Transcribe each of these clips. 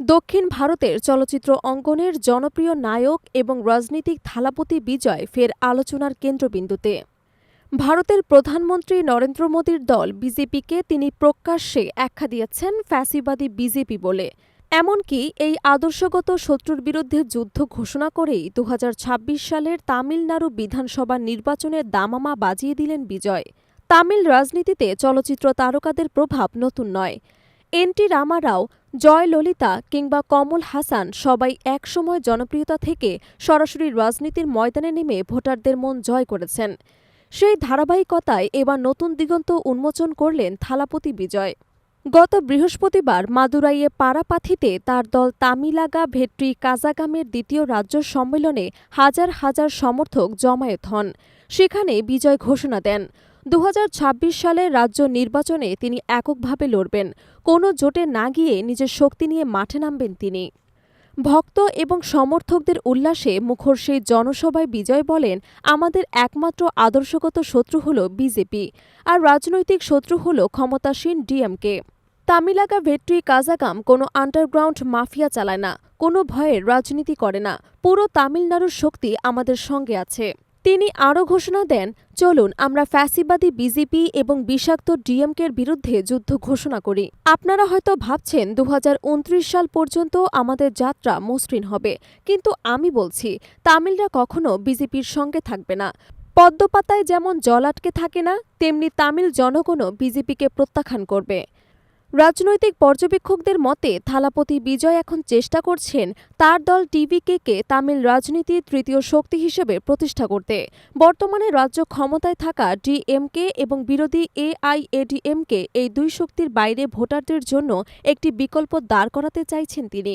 দক্ষিণ ভারতের চলচ্চিত্র অঙ্গনের জনপ্রিয় নায়ক এবং রাজনীতিক থালাপতি বিজয় ফের আলোচনার কেন্দ্রবিন্দুতে। ভারতের প্রধানমন্ত্রী নরেন্দ্র মোদীর দল বিজেপিকে তিনি প্রকাশ্যে আখ্যা দিয়েছেন ফ্যাসিবাদী বিজেপি বলে। এমনকি এই আদর্শগত শত্রুর বিরুদ্ধে যুদ্ধ ঘোষণা করেই দু হাজার ছাব্বিশ সালের তামিলনাড়ু বিধানসভা নির্বাচনের দামামা বাজিয়ে দিলেন বিজয়। তামিল রাজনীতিতে চলচ্চিত্র তারকাদের প্রভাব নতুন নয়। N NT Rama Rao Jayalalithaa কিংবা কমল হাসান সবাই একসময় জনপ্রিয়তা থেকে সরাসরি রাজনীতির ময়দানে নেমে ভোটারদের মন জয় করেছেন। সেই ধারাবাহিকতায় এবার নতুন দিগন্ত উন্মোচন করলেন থালাপতি বিজয়। গত বৃহস্পতিবার মাদুরাইয়ে পাড়াপাথিতে তার দল তামিলাগা ভেট্রি কাজাগামের দ্বিতীয় রাজ্য সম্মেলনে হাজার হাজার সমর্থক জমায়েত হন। সেখানে বিজয় ঘোষণা দেন। দু সালের রাজ্য নির্বাচনে তিনি এককভাবে লড়বেন। কোনো জোটে না গিয়ে নিজের শক্তি নিয়ে মাঠে নামবেন তিনি। ভক্ত এবং সমর্থকদের উল্লাসে মুখর সেই জনসভায় বিজয় বলেন, আমাদের একমাত্র আদর্শগত শত্রু হল বিজেপি, আর রাজনৈতিক শত্রু হল ক্ষমতাসীন ডিএমকে। তামিলাগা ভেট্রি কাজাগাম কোনো আন্ডারগ্রাউন্ড মাফিয়া চালায় না, কোনো ভয়ের রাজনীতি করে না। পুরো তামিলনাড়ুর শক্তি আমাদের সঙ্গে আছে। তিনি আরও ঘোষণা দেন, চলুন আমরা ফ্যাসিবাদী বিজেপি এবং বিষাক্ত ডিএমকের বিরুদ্ধে যুদ্ধ ঘোষণা করি। আপনারা হয়তো ভাবছেন দু হাজার উনত্রিশ সাল পর্যন্ত আমাদের যাত্রা মসৃণ হবে, কিন্তু আমি বলছি, তামিলরা কখনো বিজেপির সঙ্গে থাকবে না। পদ্মপাতায় যেমন জল আটকে থাকে না, তেমনি তামিল জনগণও বিজেপিকে প্রত্যাখ্যান করবে। রাজনৈতিক পর্যবেক্ষকদের মতে, থালাপতি বিজয় এখন চেষ্টা করছেন তার দল টিভিকেকে তামিল রাজনীতির তৃতীয় শক্তি হিসেবে প্রতিষ্ঠা করতে। বর্তমানে রাজ্য ক্ষমতায় থাকা ডিএমকে এবং বিরোধী এআইএডিএমকে এই দুই শক্তির বাইরে ভোটারদের জন্য একটি বিকল্প দাঁড় করাতে চাইছেন তিনি।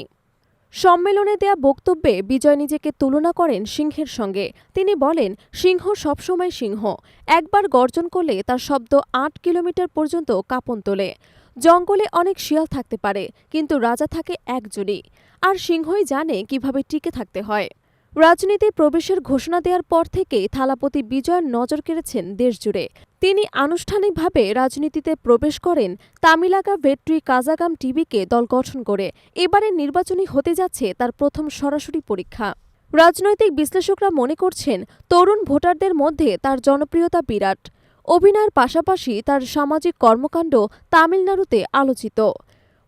সম্মেলনে দেয়া বক্তব্যে বিজয় নিজেকে তুলনা করেন সিংহের সঙ্গে। তিনি বলেন, সিংহ সবসময় সিংহ। একবার গর্জন করলে তার শব্দ আট কিলোমিটার পর্যন্ত কাঁপন তোলে। জঙ্গলে অনেক শিয়াল থাকতে পারে, কিন্তু রাজা থাকে একজনই। আর সিংহই জানে কীভাবে টিকে থাকতে হয়। রাজনীতি প্রবেশের ঘোষণা দেওয়ার পর থেকে থালাপতি বিজয়ের নজর কেড়েছেন দেশজুড়ে। তিনি আনুষ্ঠানিকভাবে রাজনীতিতে প্রবেশ করেন তামিলাগা ভেট্রি কাজাগাম টিভিকে দল গঠন করে। এবারে নির্বাচনী হতে যাচ্ছে তার প্রথম সরাসরি পরীক্ষা। রাজনৈতিক বিশ্লেষকরা মনে করছেন, তরুণ ভোটারদের মধ্যে তার জনপ্রিয়তা বিরাট। অভিনয়ের পাশাপাশি তার সামাজিক কর্মকাণ্ড তামিলনাড়ুতে আলোচিত।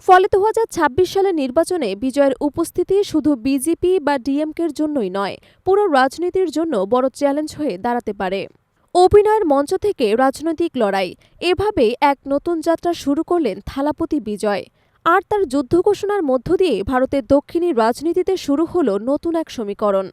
ফলে দু হাজার ছাব্বিশ সালের নির্বাচনে বিজয়ের উপস্থিতি শুধু বিজেপি বা ডিএমকের জন্যই নয়, পুরো রাজনীতির জন্য বড় চ্যালেঞ্জ হয়ে দাঁড়াতে পারে। অভিনয়ের মঞ্চ থেকে রাজনৈতিক লড়াই, এভাবেই এক নতুন যাত্রা শুরু করলেন থালাপতি বিজয়। আর তার যুদ্ধ ঘোষণার মধ্য দিয়ে ভারতের দক্ষিণী রাজনীতিতে শুরু হল নতুন এক সমীকরণ।